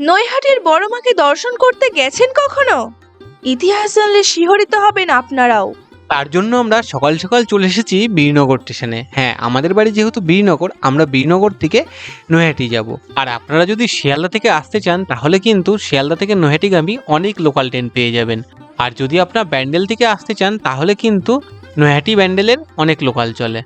নৈহাটির বড় মাকে দর্শন করতে গেছেন কখনো? ইতিহাস জানলে শিহরিত হবেন আপনারাও। তার জন্য আমরা সকাল সকাল চলে এসেছি বীরনগর স্টেশনে। হ্যাঁ আমাদের বাড়ি যেহেতু বীরনগর, আমরা বীরনগর থেকে নৈহাটি যাব। আর আপনারা যদি শিয়ালদা থেকে আসতে চান, তাহলে কিন্তু শিয়ালদা থেকে নৈহাটিগামী অনেক লোকাল ট্রেন পেয়ে যাবেন। আর যদি আপনার ব্যান্ডেল থেকে আসতে চান, তাহলে কিন্তু নৈহাটি ব্যান্ডেলের অনেক লোকাল চলে।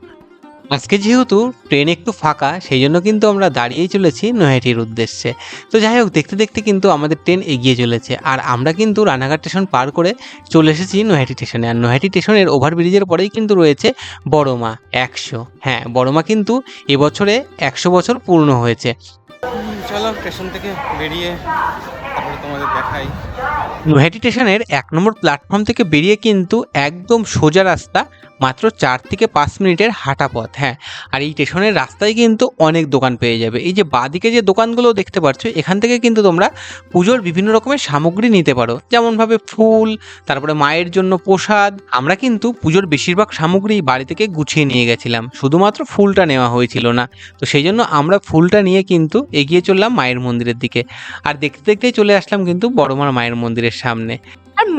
আজকে যেহেতু ট্রেন একটু ফাঁকা, সেই জন্য কিন্তু আমরা দাঁড়িয়েই চলেছি নৈহাটির উদ্দেশ্যে। তো যাই হোক, দেখতে দেখতে কিন্তু আমাদের ট্রেন এগিয়ে চলেছে। আর আমরা কিন্তু রানাঘাট স্টেশন পার করে চলে এসেছি নৈহাটি স্টেশনে আর নৈহাটি স্টেশনের ওভারব্রিজের পরেই কিন্তু রয়েছে বড়মা একশো। হ্যাঁ বড়মা কিন্তু এবছরে একশো বছর পূর্ণ হয়েছে। চলো স্টেশন থেকে বেরিয়ে স্টেশনের এক নম্বর প্ল্যাটফর্ম থেকে বেরিয়ে কিন্তু একদম সোজা রাস্তা, মাত্র চার থেকে পাঁচ মিনিটের হাঁটা পথ হ্যাঁ। আর এই স্টেশনের রাস্তায় কিন্তু অনেক দোকান পেয়ে যাবে। এই যে বাদিকে যে দোকানগুলো দেখতে পাচ্ছ, এখান থেকে কিন্তু তোমরা পুজোর বিভিন্ন রকমের সামগ্রী নিতে পারো। যেমনভাবে ফুল, তারপরে মায়ের জন্য প্রসাদ। আমরা কিন্তু পুজোর বেশিরভাগ সামগ্রী বাড়ি থেকে গুছিয়ে নিয়ে গেছিলাম। শুধুমাত্র ফুলটা নেওয়া হয়েছিল না। তো সেই জন্য আমরা ফুলটা নিয়ে কিন্তু এগিয়ে চললাম মায়ের মন্দিরের দিকে। আর দেখতে দেখতেই চলে আসলাম কিন্তু বড় বড়মার মায়ের মন্দিরের সামনে।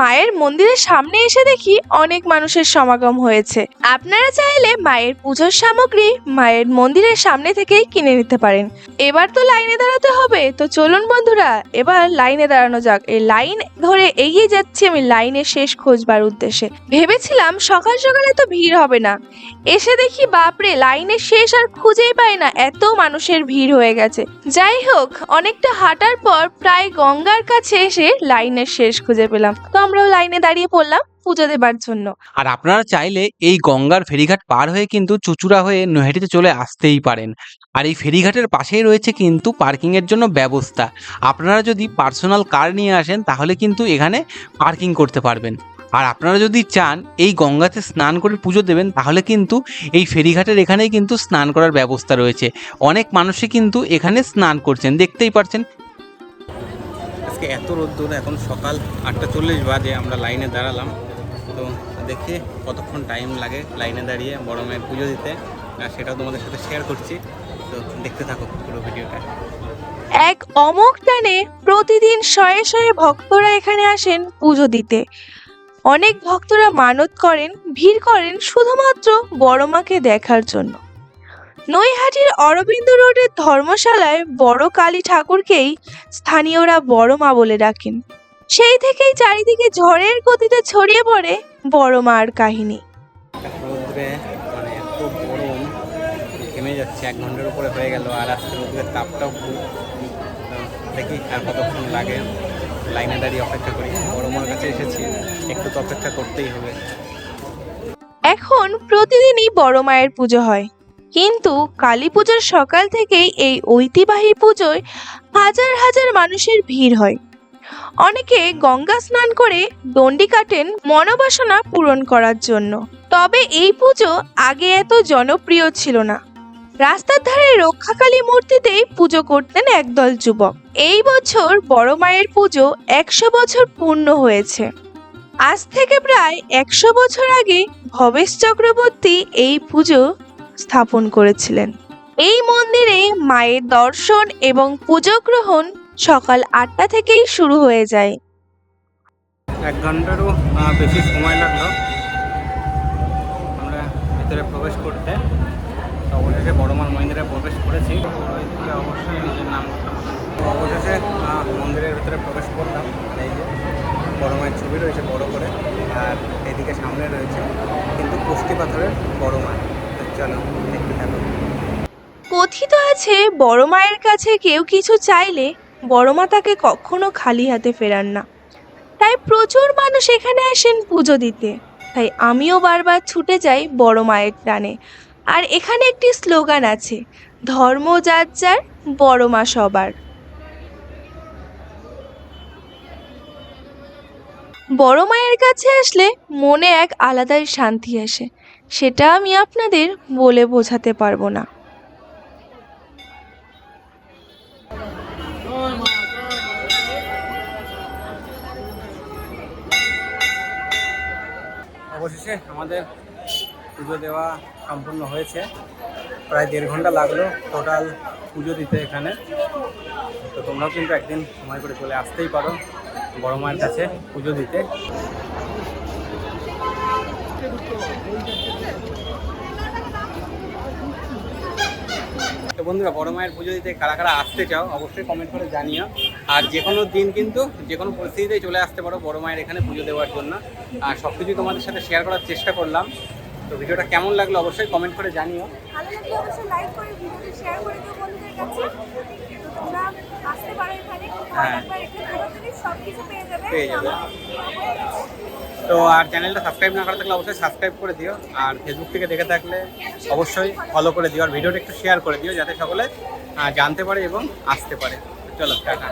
মায়ের মন্দিরের সামনে এসে দেখি অনেক মানুষের সমাগম হয়েছে। আপনারা চাইলে মায়ের পুজোর সামগ্রী মায়ের মন্দিরের সামনে থেকেই কিনে নিতে পারেন। এবার তো লাইনে দাঁড়াতে হবে। তো চলুন বন্ধুরা, এবার লাইনে দাঁড়ানো যাক। এই লাইন ধরে এগিয়ে যাচ্ছি আমি লাইনের শেষ খোঁজবার উদ্দেশ্যে। ভেবেছিলাম সকাল সকালে তো ভিড় হবে না। এসে দেখি, বাপরে লাইনের শেষ আর খুঁজেই পাই না, এত মানুষের ভিড় হয়ে গেছে। যাই হোক, অনেকটা হাঁটার পর প্রায় গঙ্গার কাছে এসে লাইনের শেষ খুঁজে পেলাম। আমরাও লাইনে দাঁড়িয়ে পড়লাম পুজো দেবার জন্য। আর আপনারা চাইলে এই গঙ্গার ফেরিঘাট পার হয়ে কিন্তু চুচুড়া হয়ে নৈহাটিতে চলে আসতেই পারেন। আর এই ফেরিঘাটের পাশেই রয়েছে কিন্তু পার্কিংয়ের জন্য ব্যবস্থা। আপনারা যদি পার্সোনাল কার নিয়ে আসেন তাহলে কিন্তু এখানে পার্কিং করতে পারবেন। আর আপনারা যদি চান এই গঙ্গাতে স্নান করে পুজো দেবেন তাহলে কিন্তু এই ফেরিঘাটের এখানেই কিন্তু স্নান করার ব্যবস্থা রয়েছে। অনেক মানুষই কিন্তু এখানে স্নান করছেন, দেখতেই পারছেন আজকে এত রোদ্দুর, এখন সকাল আটটা চল্লিশ বাজে, আমরা লাইনে দাঁড়ালাম। তো দেখি কতক্ষণ টাইম লাগে লাইনে দাঁড়িয়ে বড় মায়ের পুজো দিতে। আর সেটাও তোমাদের সাথে শেয়ার করছি। তো দেখতে থাকো পুরো ভিডিওটা। এক অমোক টানে প্রতিদিন শয়ে শয়ে ভক্তরা এখানে আসেন পুজো দিতে। অনেক ভক্তরা মানত করেন, ভিড় করেন শুধুমাত্র বড় মাকে দেখার জন্য। নৈহাটির অরবিন্দ রোডের ধর্মশালায় বড় কালী ঠাকুরকেই স্থানীয়রা বড় মা বলে ডাকেন। সেই থেকেই চারিদিকে ঝড়ের গতিতে ছড়িয়ে পড়ে বড় মার কাহিনী। মানে এত গরম থেমে যাচ্ছে এক ঘণ্টার উপরে হয়ে গেল আর আজকে রোদ্রের তাপটাও খুব দেখি আর কতক্ষণ লাগে। লাইনে দাঁড়িয়ে অপেক্ষা করি বড় মার কাছে এসেছি একটু তো অপেক্ষা করতেই হবে। এখন প্রতিদিনই বড় মায়ের পুজো হয়। কিন্তু কালী পুজোর সকাল থেকেই এই ঐতিবাহী পুজোয় হাজার হাজার মানুষের ভিড় হয়। অনেকে গঙ্গা স্নান করে দণ্ডি কাটেন মনোবাসনা পূরণ করার জন্য। তবে এই পুজো আগে এত জনপ্রিয় ছিল না। রাস্তার ধারে রক্ষাকালী মূর্তিতেই পুজো করতেন একদল যুবক। এই বছর বড় মায়ের পুজো একশো বছর পূর্ণ হয়েছে। আজ থেকে প্রায় একশো বছর আগে ভবেশ চক্রবর্তী এই পুজো স্থাপন করেছিলেন। এই মন্দিরে মায়ের দর্শন এবং পুজো গ্রহণ সকাল আটটা থেকেই শুরু হয়ে যায়। এক ঘন্টারও বেশি সময় লাগল। আমরা ভিতরে প্রবেশ করতে। অবশেষে বড়মার মন্দিরে প্রবেশ করেছি। অবশ্যই নিজের নাম অবশেষে মন্দিরের ভিতরে প্রবেশ করলাম। এই যে বড় মায়ের ছবি রয়েছে বড় করে। আর এদিকে সামনে রয়েছে কিন্তু কুষ্টি পাথরের বড় মা তো কথিত আছে, বড় মায়ের কাছে কেউ কিছু চাইলে বড় মা তাকে কখনো খালি হাতে ফেরান না। তাই প্রচুর মানুষ এখানে আসেন পুজো দিতে। তাই আমিও বারবার ছুটে যাই বড় মায়ের টানে। আর এখানে একটি স্লোগান আছে, ধর্ম যার যার, বড় মা সবার। বড় মায়ের কাছে আসলে মনে এক আলাদাই শান্তি আসে। সেটা আমি আপনাদের বলে বোঝাতে পারব না। অবশেষে আমাদের পুজো দেওয়া সম্পূর্ণ হয়েছে। প্রায় দেড় ঘণ্টা লাগল টোটাল পুজো দিতে এখানে। তো তোমরাও কিন্তু একদিন সময় করে চলে আসতেই পারো বড় মায়ের কাছে পুজো দিতে। তো বন্ধুরা, বড় মায়ের পুজো দিতে কারা কারা আসতে চাও, অবশ্যই কমেন্ট করে জানিও। আর যে কোনো দিন কিন্তু, যে কোনো পরিস্থিতিতে চলে আসতে পারো বড় মায়ের এখানে পুজো দেওয়ার জন্য। আর সব কিছুই তোমাদের সাথে শেয়ার করার চেষ্টা করলাম। তো ভিডিওটা কেমন লাগল অবশ্যই কমেন্ট করে জানিও। ভালো লাগলে অবশ্যই লাইক করে ভিডিওটি শেয়ার করে দিও বন্ধুদের কাছে। তো তোমরা আসতে পারো এখানে। হ্যাঁ। একবার একটু ভালো করে সব কিছু পেয়ে যাবে। পেয়ে যাবে। তো আর চ্যানেলটা সাবস্ক্রাইব না করা থাকলে অবশ্যই সাবস্ক্রাইব করে দিও। আর ফেসবুক থেকে দেখে থাকলে অবশ্যই ফলো করে দিও। আর ভিডিওটা একটু শেয়ার করে দিও যাতে সকলে জানতে পারে এবং আসতে পারে। চলো টাটা।